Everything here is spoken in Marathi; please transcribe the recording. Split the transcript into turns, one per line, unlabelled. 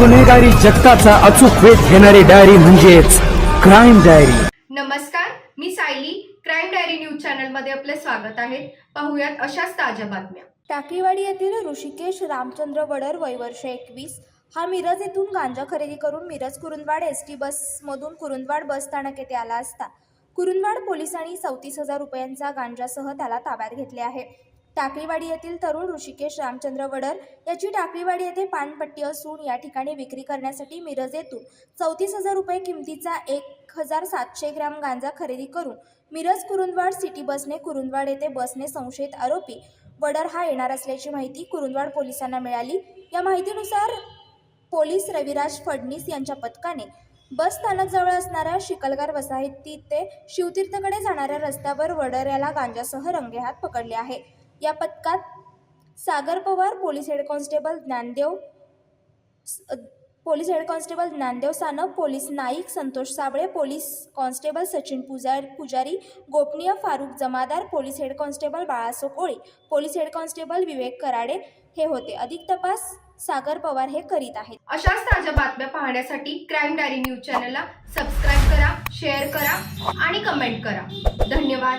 गुन्हेगारी जगताचा अचूक वेध घेणारी डायरी म्हणजेच क्राईम डायरी
नमस्कार मी सायली. क्राईम डायरी न्यूज चॅनलमध्ये आपले स्वागत आहे. पाहुयात अशाच ताज्या बातम्या.
टाकळीवाडी येथील ऋषिकेश रामचंद्र वडर वय वर्ष एकवीस. हा मिरज येथून गांजा खरेदी करून मिरज कुरुंदवाड एस टी बसमधून कुरुंदवाड बस स्थानक येथे आला असता. कुरुंदवाड पोलिसांनी चौतीस हजार रुपयांचा गांजासह त्याला ताब्यात घेतले आहे. टाकळीवाडी येथील तरुण ऋषिकेश रामचंद्र वडर याची टाकळीवाडी येथे पानपट्टी असून या ठिकाणी विक्री करण्यासाठी मिरज येथून चौतीस हजार रुपये किमतीचा एक हजार सातशे ग्रॅम गांजा खरेदी करून मिरज कुरुंदवाड सिटी बसने कुरुंदवाड येथे बसने संशयित आरोपी वडर हा येणार असल्याची माहिती कुरुंदवाड पोलिसांना मिळाली. या माहितीनुसार पोलीस रविराज फडणीस यांच्या पथकाने बस स्थानकजवळ असणाऱ्या शिकलगार वसाहती ते शिवतीर्थकडे जाणाऱ्या रस्त्यावर वडर याला गांजासह रंगेहात पकडले आहे. या पथकात Sagar Pawar police head constable Dnyandev police head constable Dnyandev Sanap police Naik Santosh Sable police constable Sachin Pujar Pujari गोपनीय Farooq Jamadar police head constable Balaso Kole police head constable Vivek Karade हे होते. अधिक तपास सागर पवार हे करीत आहेत.
अशाच ताज्या बातम्या पाहण्यासाठी क्राईम डायरी न्यूज चॅनलला सबस्क्राईब करा शेअर करा आणि कमेंट करा. धन्यवाद.